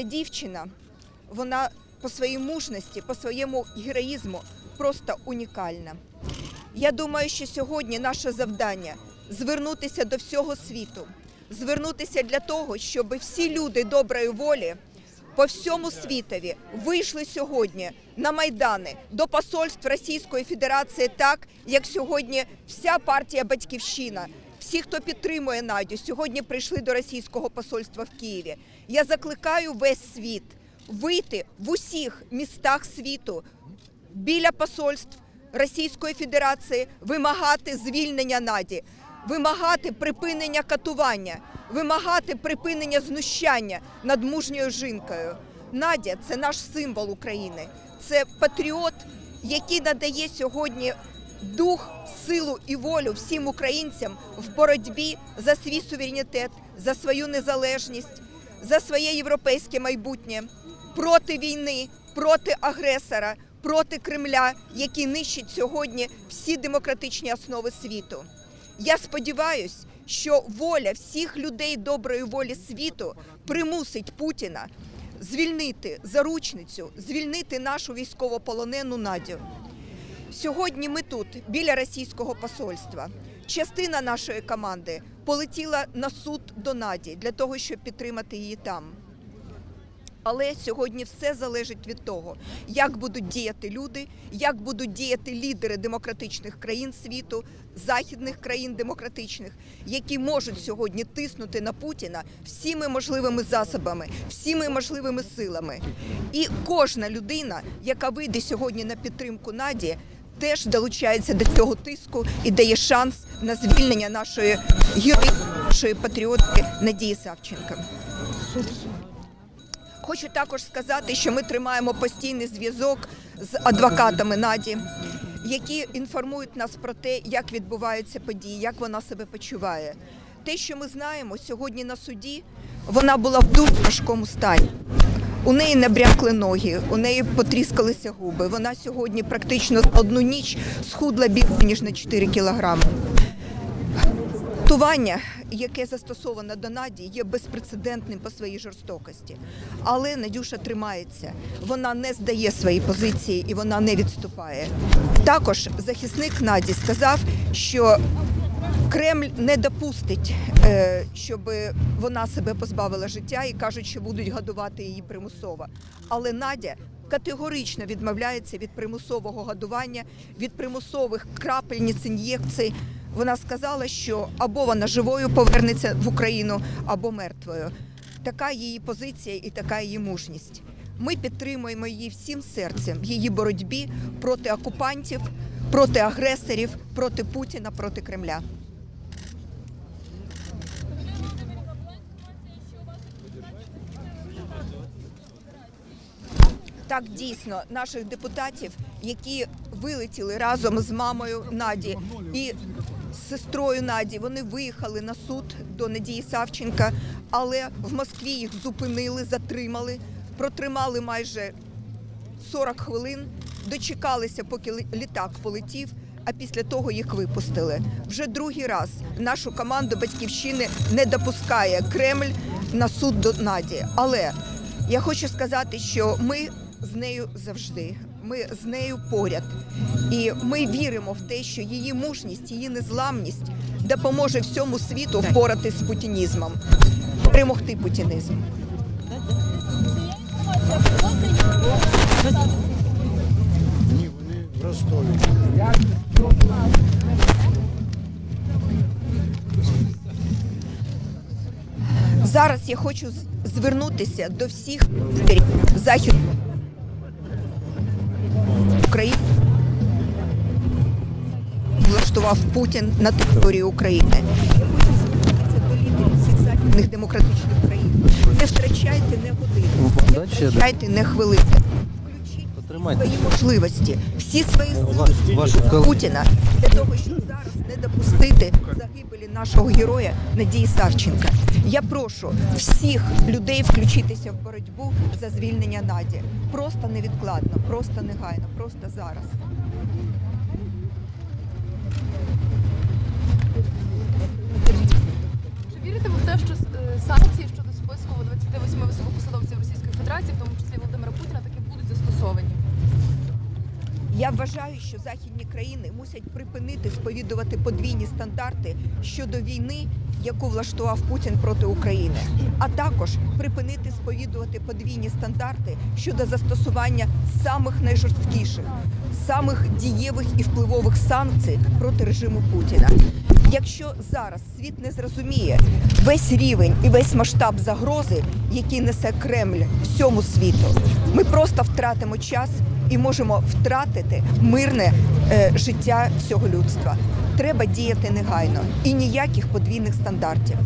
ця дівчина, вона по своїй мужності, по своєму героїзму просто унікальна. Я думаю, що сьогодні наше завдання звернутися до всього світу, звернутися для того, щоб всі люди доброї волі по всьому світові вийшли сьогодні на майдани до посольств Російської Федерації, так як сьогодні вся партія Батьківщина. Всі, хто підтримує Надю, сьогодні прийшли до російського посольства в Києві. Я закликаю весь світ вийти в усіх містах світу біля посольств Російської Федерації, вимагати звільнення Наді, вимагати припинення катування, вимагати припинення знущання над мужньою жінкою. Надя це наш символ України, це патріот, який надає сьогодні дух, силу і волю всім українцям в боротьбі за свій суверенітет, за свою незалежність, за своє європейське майбутнє проти війни, проти агресора, проти Кремля, який нищить сьогодні всі демократичні основи світу. Я сподіваюся, що воля всіх людей доброї волі світу примусить Путіна звільнити заручницю, звільнити нашу військовополонену Надю. Сьогодні ми тут, біля російського посольства. Частина нашої команди полетіла на суд до Наді для того, щоб підтримати її там. Але сьогодні все залежить від того, як будуть діяти люди, як будуть діяти лідери демократичних країн світу, західних країн демократичних, які можуть сьогодні тиснути на Путіна всіми можливими засобами, всіми можливими силами. І кожна людина, яка вийде сьогодні на підтримку Наді, теж долучається до цього тиску і дає шанс на звільнення нашої нашої патріотки Надії Савченко. Хочу також сказати, що ми тримаємо постійний зв'язок з адвокатами Наді, які інформують нас про те, як відбуваються події, як вона себе почуває. Те, що ми знаємо, сьогодні на суді вона була в дуже важкому стані. У неї набрякли ноги, у неї потріскалися губи. Вона сьогодні практично одну ніч схудла більше ніж на 4 кілограми. Тування, яке застосовано до Наді, є безпрецедентним по своїй жорстокості. Але Надюша тримається, вона не здає свої позиції і вона не відступає. Також захисник Наді сказав, що Кремль не допустить, е, щоб вона себе позбавила життя і кажуть, що будуть годувати її примусово. Але Надя категорично відмовляється від примусового годування, від примусових крапельниць ін'єкцій. Вона сказала, що або вона живою повернеться в Україну, або мертвою. Така її позиція і така її мужність. Ми підтримуємо її всім серцем в її боротьбі проти окупантів, проти агресорів, проти Путіна, проти Кремля. Так, дійсно, наших депутатів, які вилетіли разом з мамою Наді і сестрою Наді, вони виїхали на суд до Надії Савченка, але в Москві їх зупинили, затримали, протримали майже 40 хвилин, дочекалися, поки літак полетів. А після того їх випустили. Вже другий раз нашу команду батьківщини не допускає Кремль на суд до Наді. Але я хочу сказати, що ми з нею завжди. Ми з нею поряд, і ми віримо в те, що її мужність, її незламність допоможе всьому світу впоратись з путінізмом, перемогти путінізм. Ні, вони в. Зараз я хочу звернутися до всіх західної України. Влаштував Путін на території України. Західних демократичних Да, не. Включіть Потримайте. свої можливості, всі свої вашу кол- Путіна для того, щоб зараз не допустити загибелі нашого героя Надії Савченка. Я прошу всіх людей включитися в боротьбу за звільнення Наді. Просто невідкладно, просто негайно, просто зараз. Чи вірите ви в те, що е, санкції щодо списку 28 високопосадовців Адміністрації, в тому числі Володимира Путіна, таки будуть застосовані. Я вважаю, що західні країни мусять припинити сповідувати подвійні стандарти щодо війни, яку влаштував Путін проти України, а також припинити сповідувати подвійні стандарти щодо застосування самих найжорсткіших, самих дієвих і впливових санкцій проти режиму Путіна. Якщо зараз світ не зрозуміє весь рівень і весь масштаб загрози, який несе Кремль всьому світу, ми просто втратимо час і можемо втратити мирне е, життя всього людства. Треба діяти негайно і ніяких подвійних стандартів.